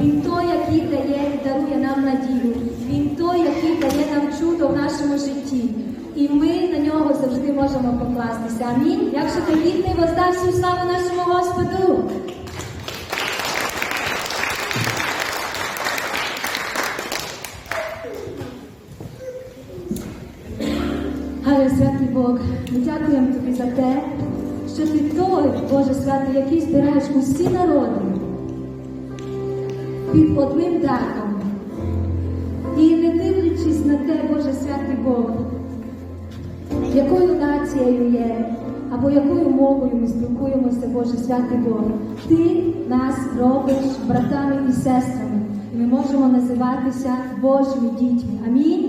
Він той, який дає і дарує нам надію, він той, який дає нам чудо в нашому житті. І ми на нього завжди можемо покластися. Амінь. Якщо ти вірний, воздай всю славу нашому Господу. Гай, святий Бог, ми дякуємо тобі за те, що ти той, Боже святий, який збираєш усі народи під одним дахом. І не дивлячись на те, Боже святий Бог, якою нацією є, або якою мовою ми спілкуємося, Боже святий Бог, Ти нас робиш братами і сестрами. І ми можемо називатися Божими дітьми. Амінь.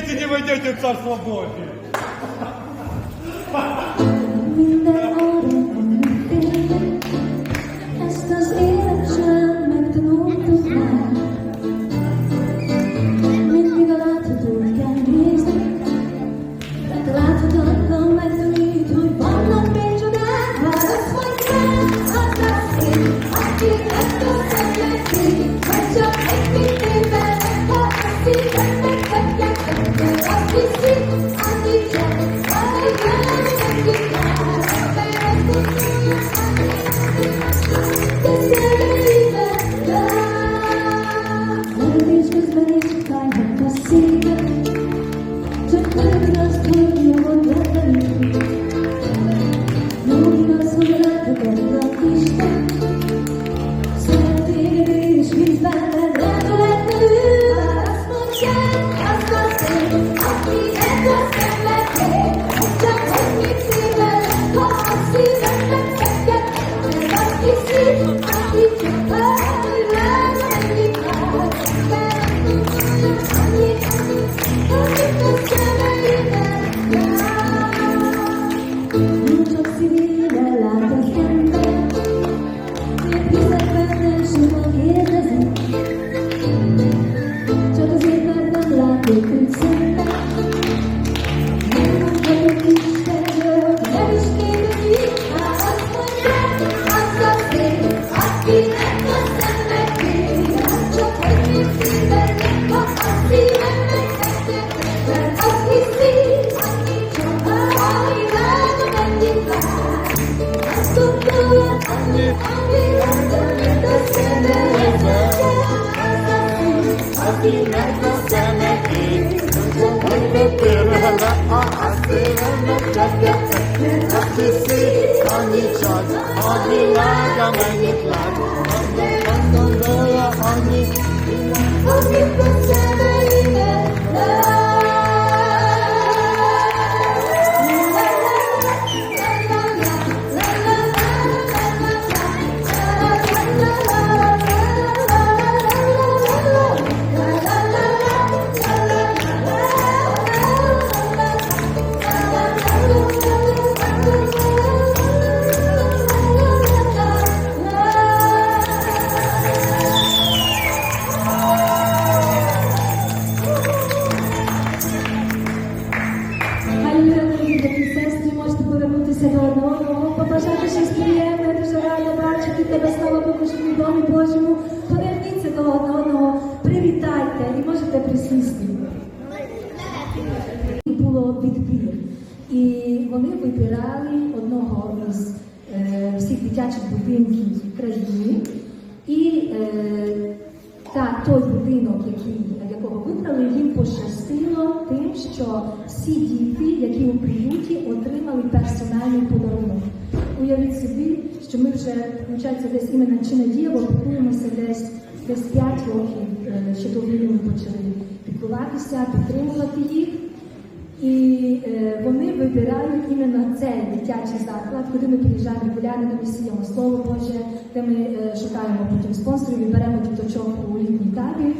Дети, не войдете в Царство Божие. you. could Хай та той будинок, який, якого вибрали, їм пощастило тим, що всі діти, які у приюті, отримали персональний подарунок. Уявіть собі, що ми вже, виходить, десь іменно чи надія, бо піклуємося десь десь 5 років, е, ще до війни ми почали піклуватися, підтримувати їх. І е, вони вибирають іменно цей дитячий заклад, куди ми приїжджаємо регулярно, де ми сіємо слово Боже, де ми е, шукаємо потім спонсорів беремо діточок у літній табір.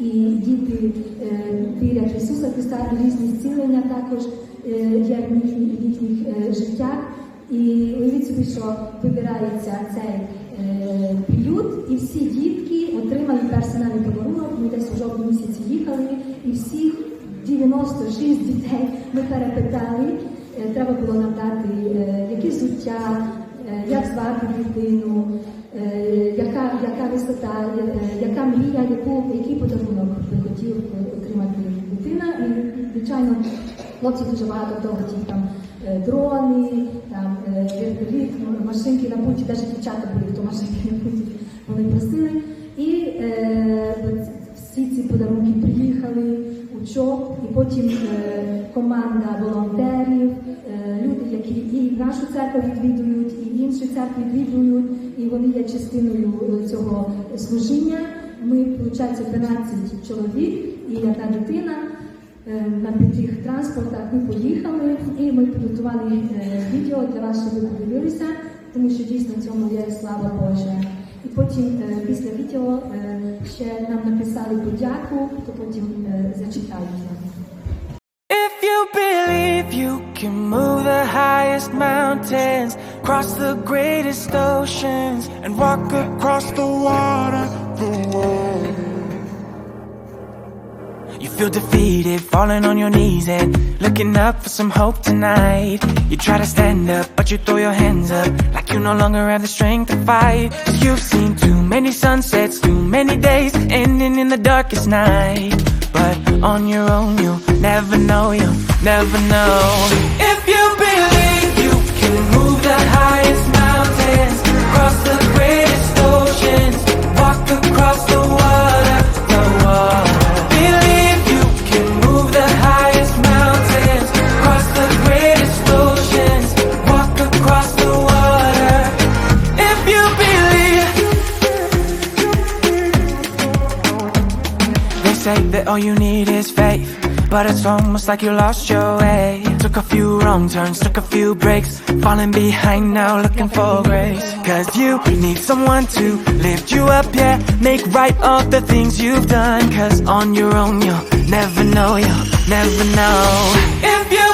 І діти е, вірять Ісуса Христа, різні зцілення також е, в їхніх, їхніх е, життях. І уявіть собі, що вибирається цей е, приют, і всі дітки отримали персональний погоронок, вони десь у жовтні їхали і всіх 96 дітей ми перепитали. Е, Треба було нам дати е, яке взуття, е, як звати дитину, яка, яка висота, яка мрія, яку, який подарунок би хотів отримати дитина. І, звичайно, хлопці дуже багато того хотів там дрони, там вертоліт, машинки на путі, навіть дівчата були, хто машинки на путі, вони просили. І е, всі ці подарунки приїхали у ЧОП, і потім е, команда волонтерів, е, люди, які і нашу церкву відвідують, і інші церкви відвідують, і вони є частиною цього служіння. Ми, виходить, 12 чоловік і одна дитина. Е, На п'ятих транспортах ми поїхали і ми підготували відео для вас, щоб ви подивилися, тому що дійсно цьому є слава Божа. І потім е, після відео е, ще нам написали подяку, то потім е, зачитають нам. If you believe you can move the highest mountains, cross the greatest oceans, and walk across the water, the world. Feel defeated, falling on your knees and looking up for some hope tonight. You try to stand up, but you throw your hands up like you no longer have the strength to fight. you you've seen too many sunsets, too many days ending in the darkest night. But on your own, you'll never know, you'll never know. If you believe you can move the highest mountains, cross the all you need is faith, but it's almost like you lost your way. Took a few wrong turns, took a few breaks, falling behind now looking for grace. Cause you need someone to lift you up, yeah, make right all the things you've done. Cause on your own you'll never know, you'll never know. If you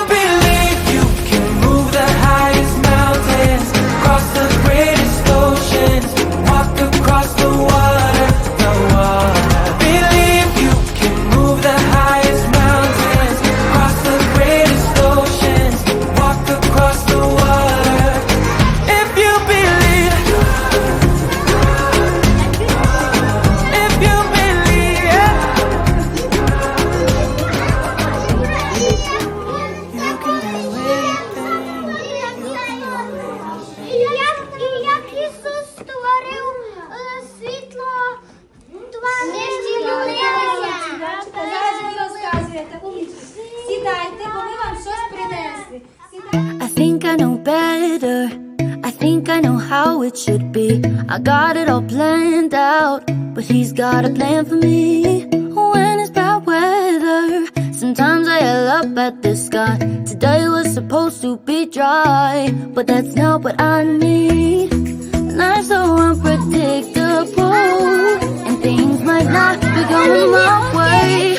got a plan for me. When it's bad weather, sometimes I yell up at the sky. Today was supposed to be dry, but that's not what I need. Life's so unpredictable, and things might not be going my way,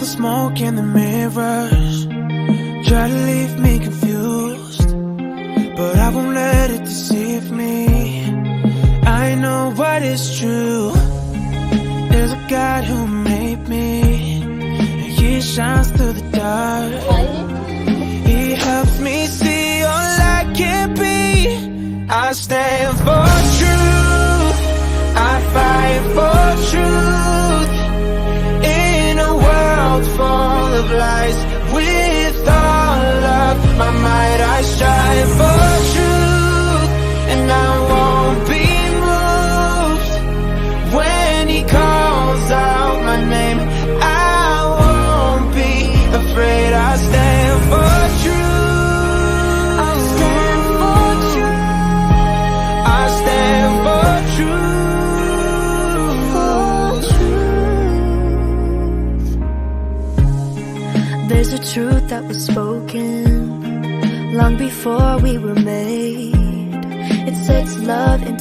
the smoke and the mirrors try to leave me confused, but I won't let it deceive me. I know what is true. There's a God who made me, and He shines through the dark. Lies,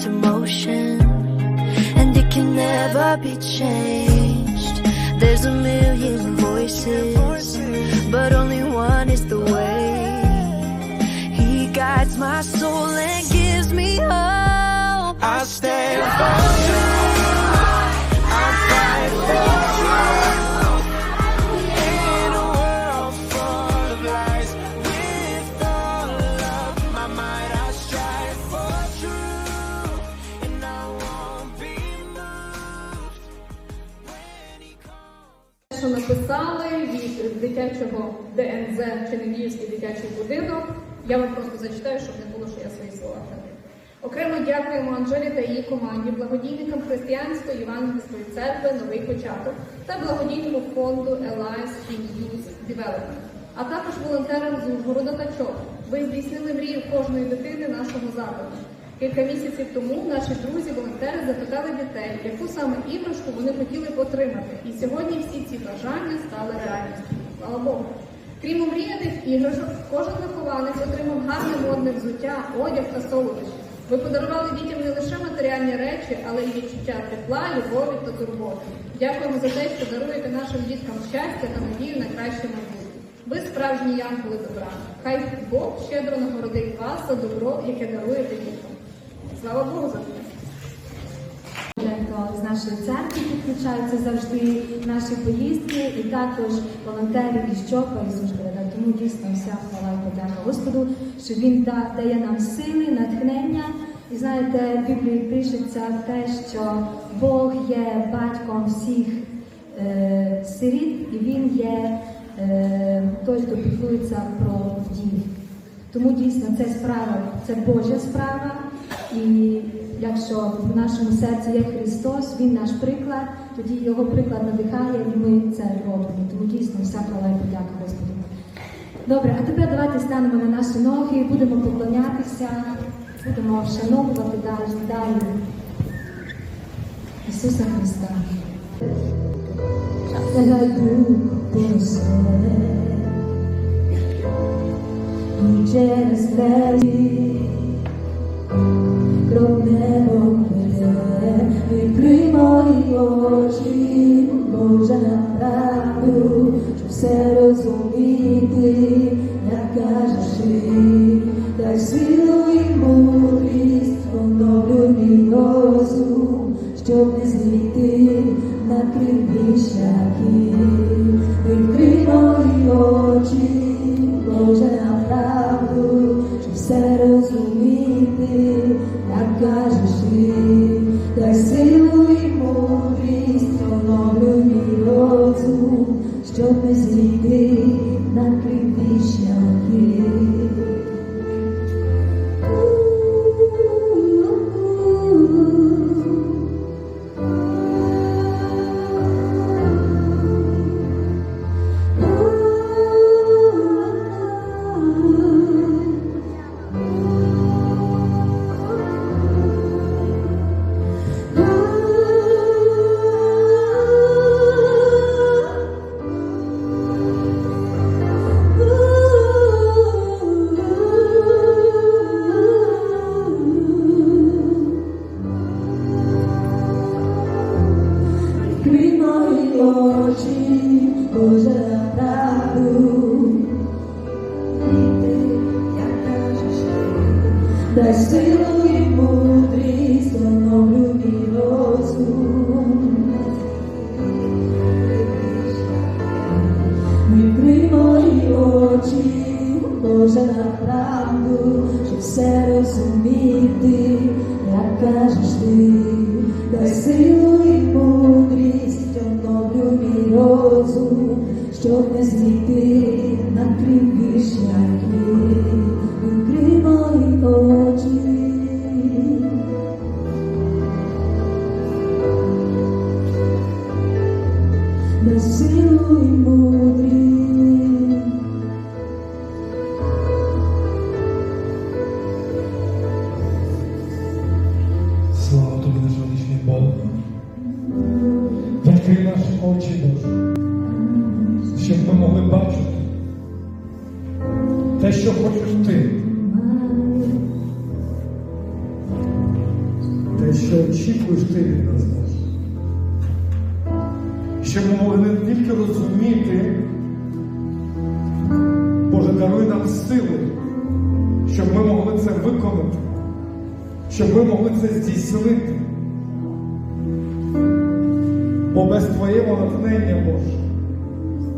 into motion, and it can never be changed. There's a million voices, but only one is the way. He guides my soul and gives me hope. I stand for написали від дитячого ДНЗ Чернігівський дитячий будинок. Я вам просто зачитаю, щоб не було, що я свої слова краду. Окремо дякуємо Анжелі та її команді, благодійникам Християнської Євангельської церкви Новий початок та благодійному фонду Alliance in Youth Development, а також волонтерам з Ужгорода та ЧОП. Ви здійснили мрію кожної дитини нашого закладу. Кілька місяців тому наші друзі-волонтери запитали дітей, яку саме іграшку вони хотіли отримати. І сьогодні всі ці бажання стали реальністю. Слава Богу. Крім омріяних іграшок, кожен вихованець отримав гарне модне взуття, одяг та солодощі. Ви подарували дітям не лише матеріальні речі, але й відчуття тепла, любові та турботи. Дякуємо за те, що даруєте нашим діткам щастя та надію на краще майбутнє. Ви справжні янголи добра. Хай Бог щедро нагородить вас за добро, яке даруєте діткам. Слава Богу за це. З нашої церкви підключаються завжди наші поїздки, і також волонтери із Чопа і з Тому дійсно вся хвала і подяка Господу, що він дає нам сили, натхнення. І знаєте, в Біблії пишеться те, що Бог є батьком всіх е, сиріт, і він є е, той, хто піклується про дітей. Тому дійсно це справа, це Божа справа. І якщо в нашому серці є Христос, Він наш приклад, тоді його приклад надихає, і ми це робимо. Тому дійсно вся хвала і подяка Господу. Добре, а тепер давайте станемо на наші ноги, будемо поклонятися, будемо вшановувати далі, далі Ісуса Христа. І через кров небо веде, відкрий мої очі, Боже на правду, все розуміти, як кажеш ти, дай силу і мудрість, оновлюй мій розум, щоб не зійти щоб не зійти дай силу і мудрість, оновлю мій розум. Відкрий мої очі, Боже, на правду, щоб все розуміти, як очі, Боже, щоб ми могли бачити те, що хочеш ти. Те, що очікуєш ти від нас, Боже. Щоб ми могли не тільки розуміти, Боже, даруй нам сили, щоб ми могли це виконати щоб ми могли це здійснити. Бо без Твоєго натхнення, Боже,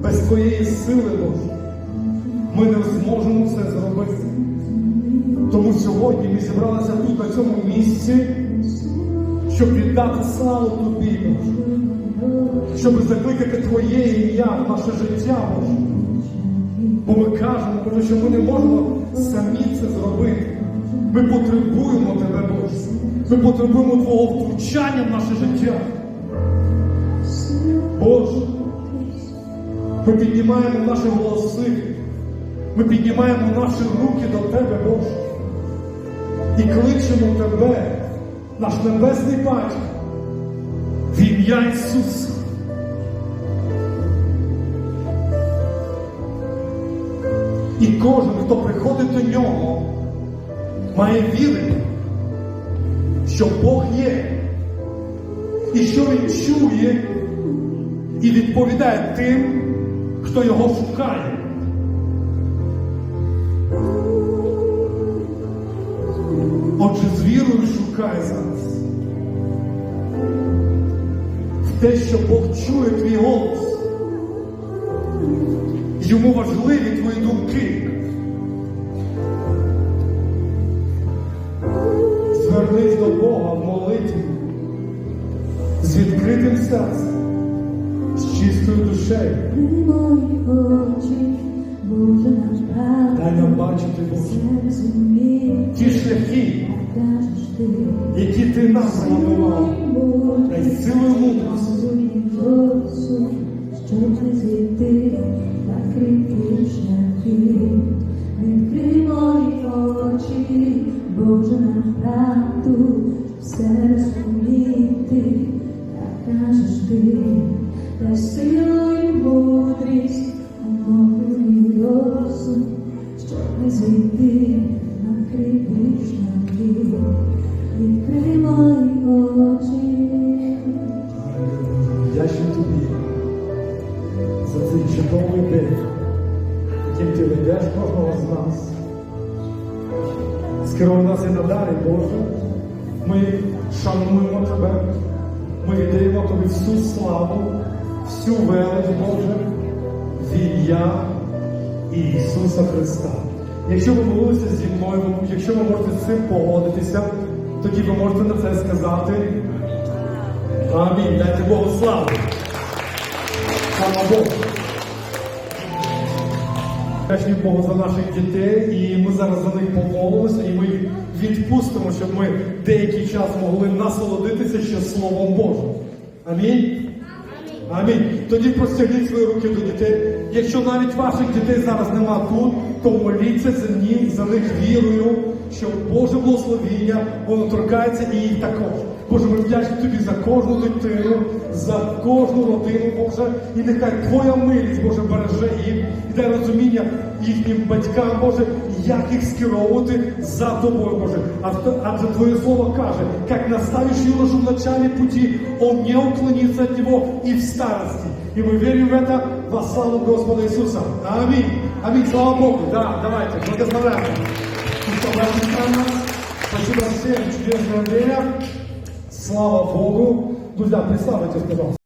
без Твоєї сили, Боже, ми не зможемо це зробити. Тому сьогодні ми зібралися тут, на цьому місці, щоб віддати славу Тобі, Боже, щоб закликати Твоє ім'я в наше життя, Боже. Бо ми кажемо, Боже, що ми не можемо самі це зробити. Ми потребуємо Тебе, Боже. Ми потребуємо Твого втручання в наше життя. Боже, ми піднімаємо наші голоси, ми піднімаємо наші руки до Тебе, Боже. І кличемо Тебе, наш Небесний Батько, в ім'я Ісуса. І кожен, хто приходить до нього, має вірити, що Бог є, і що Він чує і відповідає тим, хто його шукає. Отже, з вірою шукай зараз. В те, що Бог чує твій голос. Йому важливі твої думки. Звернись до Бога в молитві з відкритим серцем, чистою душею. Дай нам бачити, Боже, ті шляхи, які ти нам запланував. Дай силу і щоб не зійти на. Відкрий мої очі. Вдячний тобі за цей чудовий день, яким ти ведеш кожного з нас. Скеруй нас і надалі, Боже. Ми шануємо тебе. Ми віддаємо тобі всю славу, всю велич, Боже, в ім'я Ісуса Христа. Якщо ви молилися зі мною, якщо ви можете з цим погодитися, тоді ви можете на це сказати. Амінь. Дайте Богу славу. Слава Богу. Вдячні Богу за наших дітей, і ми зараз за них помолимося, і ми їх відпустимо, щоб ми деякий час могли насолодитися ще Словом Божим. Амінь. Амінь. Тоді простягніть свої руки до дітей. Якщо навіть ваших дітей зараз нема тут, то моліться за них, за них вірою, що Боже благословіння, воно торкається і їх також. Боже, ми вдячні тобі за кожну дитину, за кожну родину, Боже, і нехай Твоя милість, Боже, береже їх і дай розуміння їхнім батькам, Боже, як їх скеровувати за тобою, Боже. Адже- Твоє слово каже, як наставиш юношу в начале пути, он не уклонится от него и в старости. И мы верим в это во славу Господа Иисуса. Аминь. Аминь. Слава Богу. Да, давайте, благословляем. Спасибо всем, чудесное время. Слава Богу. Друзья, представьте, пожалуйста.